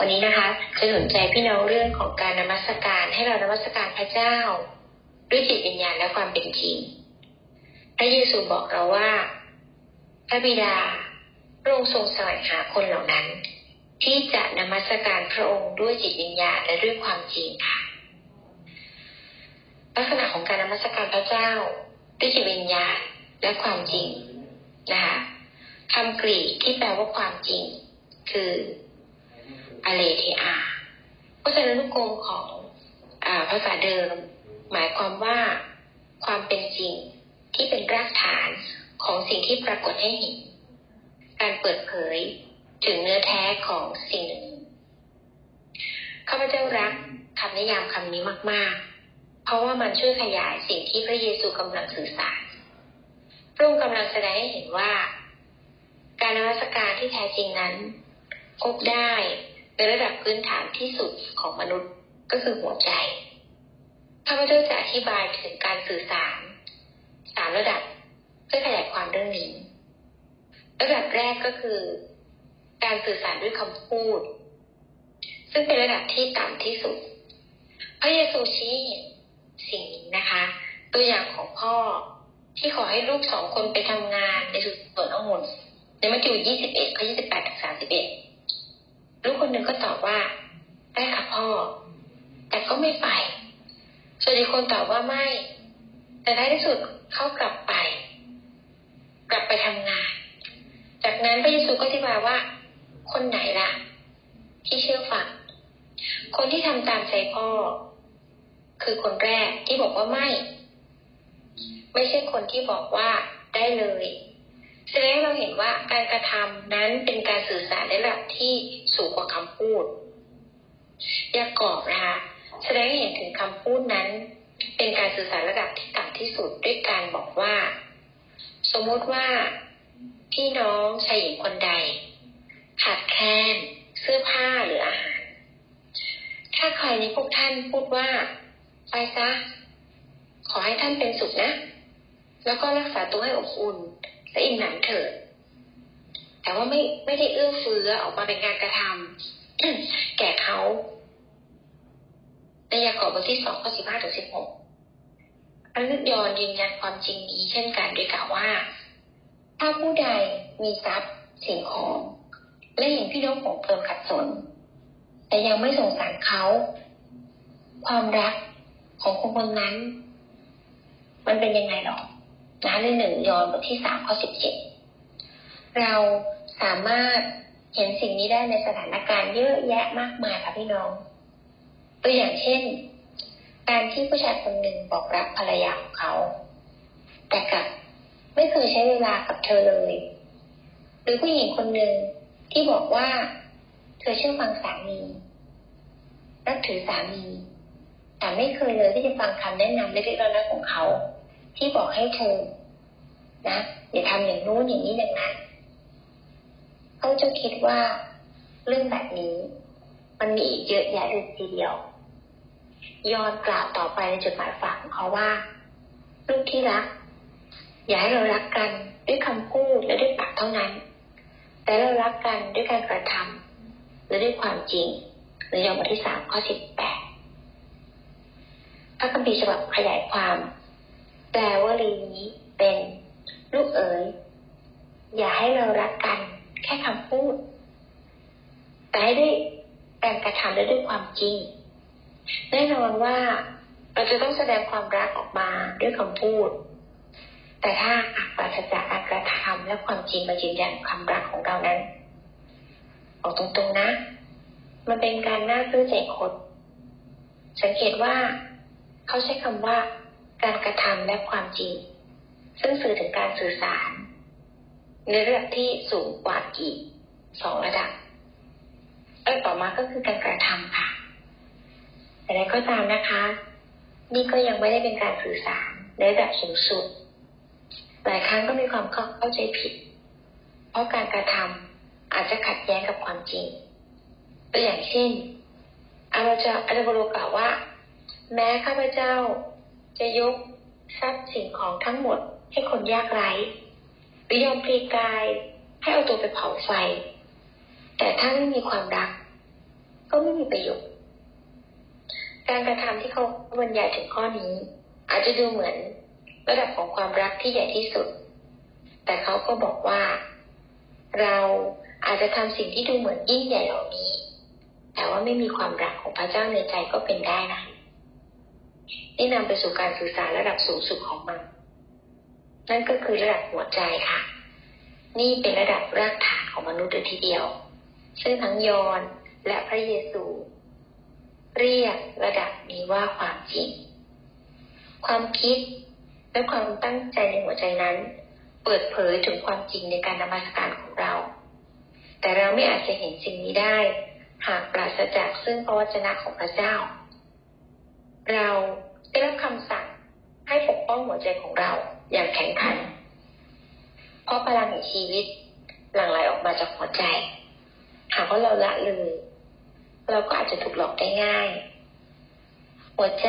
วันนี้นะคะจะสนใจพี่น้องเรื่องของการนมัสการให้เรานมัสการพระเจ้า ด้วยจิตวิญญาณและความเป็นจริง พระเยซูบอกเราว่าพระบิดาพระองค์ทรงสวงหาคนเหล่านั้น ที่จะนมัสการพระองค์ด้วยจิตวิญญาณและด้วยความจริงค่ะ ลักษณะของการนมัสการพระเจ้า ด้วยจิตวิญญาณและความจริงนะคะคำกรีกที่แปลว่าความจริง คือ อเลเทอาพจนานุกรมของอภาษาเดิม หมายความว่าความเป็นจริงที่เป็นรากฐานของสิ่งที่ปรากฏให้เห็น การเปิดเผยถึงเนื้อแท้ของสิ่งหนึ่งข้าพเจ้ารักคำนิยามคำนี้มาก ๆ เพราะว่ามันช่วยขยายสิ่งที่พระเยซูกำลังสื่อสารพระองค์กำลังแสดงให้เห็นว่า การนมัสการที่แท้จริงนั้น พบได้ ในระดับพื้นฐานที่สุดของมนุษย์ก็คือหัวใจข้าพเจ้าจะอธิบายถึงการสื่อสารสามระดับเพื่อขยายความเรื่องนี้ ระดับแรกก็คือ การสื่อสารด้วยคำพูด ซึ่งเป็นระดับที่ต่ำที่สุด พระเยซูชี้เห็นสิ่งนี้นะคะ ตัวอย่างของพ่อที่ขอให้ลูกสองคนไปทำงานในสวนองุ่นในมัทธิว 21ข้อ28ถึง31 ลูกคนหนึ่งก็ตอบว่าได้ค่ะพ่อ แต่ก็ไม่ไปส่วนอีกคนตอบว่าไม่ แต่ในที่สุดเขากลับไป กลับไปทำงาน จากนั้นพระเยซูก็อธิบายว่า คนไหนล่ะ ที่เชื่อฟังคนที่ทำตามใจพ่อ คือคนแรกที่บอกว่าไม่ ไม่ใช่คนที่บอกว่าได้เลย แสดงให้เราเห็นว่าการกระทำนั้นเป็นการสื่อสารในระดับที่สูงกว่าคำพูดยากอบนะคะแสดงให้เห็นถึงคำพูดนั้น เป็นการสื่อสารระดับที่ต่ำที่สุดด้วยการบอกว่า สมมติว่าพี่น้องชายหญิงคนใดขาดแคลนเสื้อผ้าหรืออาหาร ถ้าใครในพวกท่านพูดว่า ไปซะ ขอให้ท่านเป็นสุขนะ แล้วก็รักษาตัวให้อบอุ่น และอิ่มหนำเถิด แต่ว่าไม่ไม่ได้เอื้อเฟื้อออกมาเป็นการกระทำแก่เขาในยากอบบทที่สองข้อสิบห้าถึงสิบหกอันนึกยอนยืนยันความจริงนี้เช่นกันโดยกล่าวว่า ถ้าผู้ใดมีทรัพย์สิ่งของ และเห็นพี่น้องของเพิ่มขัดสน แต่ยังไม่สงสารเขา ความรักของคนคนนั้น มันเป็นยังไงหรอ นะในหนึ่งยอห์นบทที่สามข้อสิบเจ็ดเราสามารถเห็นสิ่งนี้ได้ในสถานการณ์เยอะแยะมากมายค่ะพี่น้อง ตัวอย่างเช่น การที่ผู้ชายคนหนึ่งบอกรักภรรยาของเขา แต่กลับไม่เคยใช้เวลากับเธอเลย หรือผู้หญิงคนหนึ่งที่บอกว่า เธอเชื่อฟังสามีนับถือสามี แต่ไม่เคยเลยที่จะฟังคำแนะนำเล็กๆน้อยๆของเขา ที่บอกให้เธอ นะอย่าทำอย่างนู้นอย่างนี้อย่างนั้นเขาจะคิดว่าเรื่องแบบนี้ มันมีอีกเยอะแยะเลยทีเดียวยอนกล่าวต่อไปในจดหมายฝากของเขาว่า ลูกที่รัก อย่าให้เรารักกันด้วยคำพูดและด้วยปากเท่านั้น แต่เรารักกันด้วยการกระทำและด้วยความจริงในยอห์นบทที่สามข้อสิบแปดพระคัมภีร์ฉบับขยายความ แปลว่าลีนี้เป็น ลูกเอ๋ย อย่าให้เรารักกัน แค่คำพูด แต่ให้ด้วยการกระทำและด้วยความจริง แน่นอนว่าเราจะต้องแสดงความรักออกมาด้วยคำพูด แต่ถ้าปราศจากการกระทำและความจริงมายืนยันความรักของเรานั้นออกตรงๆนะ มันเป็นการน่าซื่อใจคนสังเกตว่า เขาใช้คำว่า การกระทำและความจริง ซึ่งสื่อถึงการสื่อสาร ในระดับที่สูงกว่าอีกสองระดับเออต่อมาก็คือการกระทำค่ะแต่ใดก็ตามนะคะ นี่ก็ยังไม่ได้เป็นการสื่อสารในระดับสูงสุด หลายครั้งก็มีความเข้าใจผิด เพราะการกระทำอาจจะขัดแย้งกับความจริง ตัวอย่างเช่นอาจารย์อาจารย์บรกล่าวว่า แม้ข้าพเจ้า จะยกทรัพย์สิ่งของทั้งหมดให้คนยากไร้หรือยอมพลีกายให้เอาตัวไปเผาไฟ แต่ถ้าไม่มีความรัก ก็ไม่มีประโยชน์การกระทำที่เขาบรรยายถึงข้อนี้ อาจจะดูเหมือนระดับของความรักที่ใหญ่ที่สุด แต่เขาก็บอกว่า เราอาจจะทำสิ่งที่ดูเหมือนยิ่งใหญ่เหล่านี้ แต่ว่าไม่มีความรักของพระเจ้าในใจก็เป็นได้นะ นี่นำไปสู่การสื่อสารระดับสูงสุดของมัน นั่นก็คือระดับหัวใจค่ะ นี่เป็นระดับรากฐานของมนุษย์เลยทีเดียว ซึ่งทั้งยอนและพระเยซู เรียกระดับนี้ว่าความจริง ความคิดและความตั้งใจในหัวใจนั้น เปิดเผยถึงความจริงในการนมัสการของเรา แต่เราไม่อาจจะเห็นสิ่งนี้ได้ หากปราศจากซึ่งพระวจนะของพระเจ้า เราได้รับคำสั่งให้ปกป้อง หัวใจของเราอย่างแข็งขัน เพราะพลังแห่งชีวิตหลั่งไหลออกมาจากหัวใจ หากว่าเราละเลยเราก็อาจจะถูกหลอกได้ง่าย หัวใจ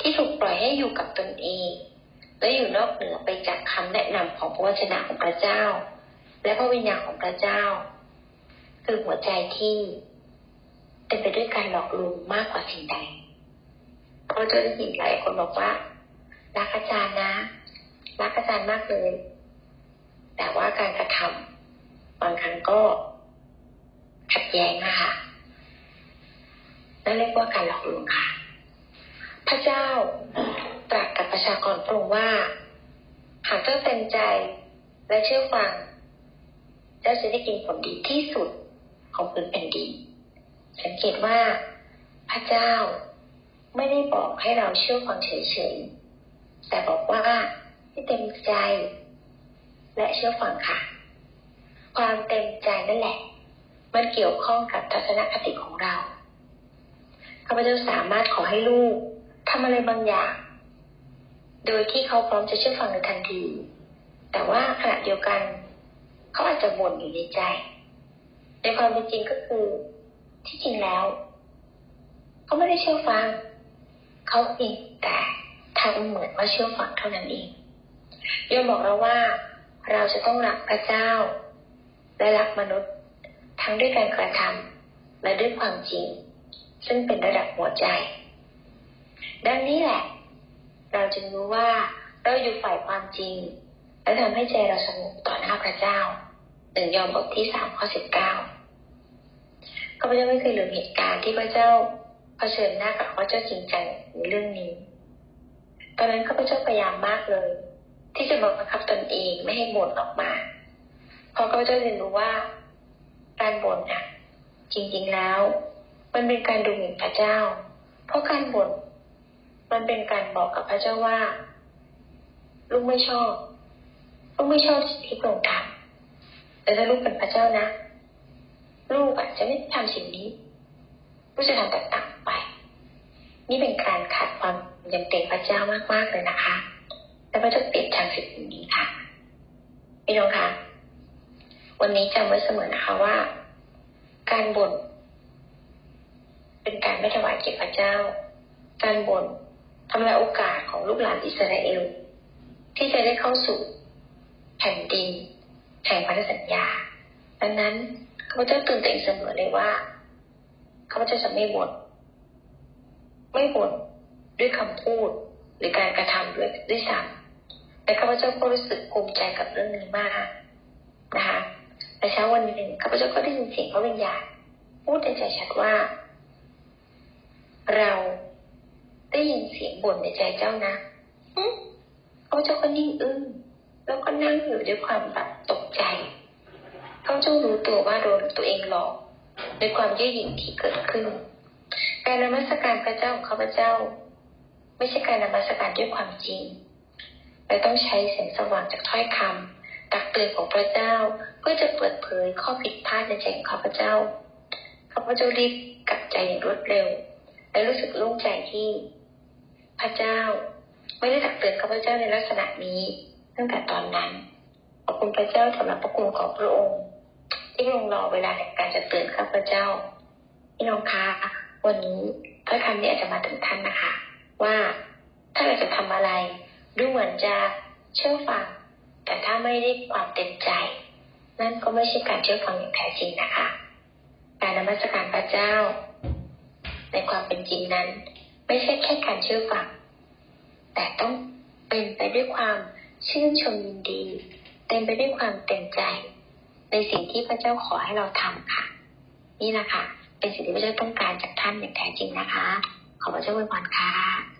ที่ถูกปล่อยให้อยู่กับตนเอง และอยู่นอกเหนือไปจากคำแนะนำของพระวจนะของพระเจ้า และพระวิญญาณของพระเจ้า คือหัวใจที่เต็มไปด้วยการหลอกลวงมากกว่าสิ่งใดเพราะจะได้ยินหลายคนบอกว่า รักอาจารย์นะรักอาจารย์มากเลยแต่ว่าการกระทำบางครั้งก็ขัดแย้งนะคะนั่นเรียกว่าการหลอกลวงค่ะ พระเจ้าตรัสกับประชากรพระองค์ว่า หากเจ้าเต็มใจและเชื่อฟัง เจ้าจะได้กินผลดีที่สุดของพื้นแผ่นดินสังเกตว่าพระเจ้าไม่ได้บอกให้เราเชื่อฟังเฉยๆ แต่บอกว่าให้เต็มใจ และเชื่อฟังค่ะ ความเต็มใจนั่นแหละ มันเกี่ยวข้องกับทัศนคติของเราข้าพเจ้าสามารถขอให้ลูกทำอะไรบางอย่าง โดยที่เขาพร้อมจะเชื่อฟังในทันที แต่ว่าขณะเดียวกัน เขาอาจจะบ่นอยู่ในใจ ในความเป็นจริงก็คือ ที่จริงแล้ว เขาไม่ได้เชื่อฟัง เขาเพียงแต่ ทำเหมือนว่าเชื่อฟังเท่านั้นเองโยมบอกเราว่าเราจะต้องรักพระเจ้า และรักมนุษย์ ทั้งด้วยการกระทำและด้วยความจริง ซึ่งเป็นระดับหัวใจ ดังนี้แหละ เราจึงรู้ว่าเราอยู่ฝ่ายความจริง และทำให้ใจเราสงบต่อหน้าพระเจ้าหนึ่งยอมบทที่สามข้อสิบเก้าข้าพเจ้าไม่เคยลืมเหตุการณ์ที่พระเจ้าเผชิญหน้ากับพระเจ้าจริงจังในเรื่องนี้ ตอนนั้นข้าพเจ้าพยายามมากเลย ที่จะบังคับตนเองไม่ให้บ่นออกมาเพราะข้าพเจ้าเรียนรู้ว่า การบ่นอะ จริงๆแล้ว มันเป็นการดูหมิ่นพระเจ้า เพราะการบ่นมันเป็นการบอกกับพระเจ้าว่า ลูกไม่ชอบลูกไม่ชอบสิ่งที่พระองค์ทำแต่ถ้าลูกเป็นพระเจ้านะ ลูกอาจจะไม่ทำสิ่งนี้ลูกจะทำแตกต่างไป นี่เป็นการขาดความ ยำเกรงพระเจ้ามากๆเลยนะคะแล้วก็จะเปลี่ยนทางสิ่งนี้ค่ะพี่น้องคะวันนี้จำไว้เสมอนะคะว่า การบ่นเป็นการไม่ถวายเกียรติพระเจ้า การบ่นทำลายโอกาสของลูกหลานอิสราเอล ที่จะได้เข้าสู่แผ่นดินแห่งพันธสัญญา ดังนั้นข้าพเจ้าตื่นเต้นเสมอเลยว่าข้าพเจ้าจะไม่บ่นไม่บ่น ด้วยคำพูดหรือการกระทำด้วยด้วยซ้ำแต่ข้าพเจ้าก็รู้สึกภูมิใจกับเรื่องนี้มากนะคะแต่เช้าวันหนึ่งข้าพเจ้าก็ได้ยินเสียงพระวิญญาณพูดในใจชัดว่า เราได้ยินเสียงบ่นในใจเจ้านะข้าพเจ้าก็นิ่งอึ้งแล้วก็นั่งอยู่ด้วยความแบบตกใจข้าพเจ้ารู้ตัวว่าโดนตัวเองหลอกในความเยืดหยิ่งที่เกิดขึ้น การนมัสการพระเจ้าของข้าพเจ้า ไม่ใช่การนมัสการด้วยความจริงแต่ต้องใช้แสงสว่างจากถ้อยคำตักเตือนของพระเจ้า เพื่อจะเปิดเผยข้อผิดพลาดในใจของข้าพเจ้าข้าพเจ้ารีบกลับใจอย่างรวดเร็ว และรู้สึกโล่งใจที่พระเจ้า ไม่ได้ตักเตือนข้าพเจ้าในลักษณะนี้ตั้งแต่ตอนนั้นขอบคุณพระเจ้าสำหรับพระคุณของพระองค์ที่ลงรอเวลาในการจะเตือนข้าพเจ้าพี่น้องคะวันนี้ถ้อยคำนี้อาจจะมาถึงท่านนะคะ ว่าถ้าเราจะทำอะไร ดูเหมือนจะเชื่อฟัง แต่ถ้าไม่ได้ความเต็มใจ นั่นก็ไม่ใช่การเชื่อฟังอย่างแท้จริงนะคะ การนมัสการพระเจ้า ในความเป็นจริงนั้น ไม่ใช่แค่การเชื่อฟัง แต่ต้องเป็นไปด้วยความชื่นชมยินดี เต็มไปด้วยความเต็มใจ ในสิ่งที่พระเจ้าขอให้เราทำค่ะ นี่นะคะ เป็นสิ่งที่พระเจ้าต้องการจากท่านอย่างแท้จริงนะคะ ขอพระเจ้าอวยพรค่ะ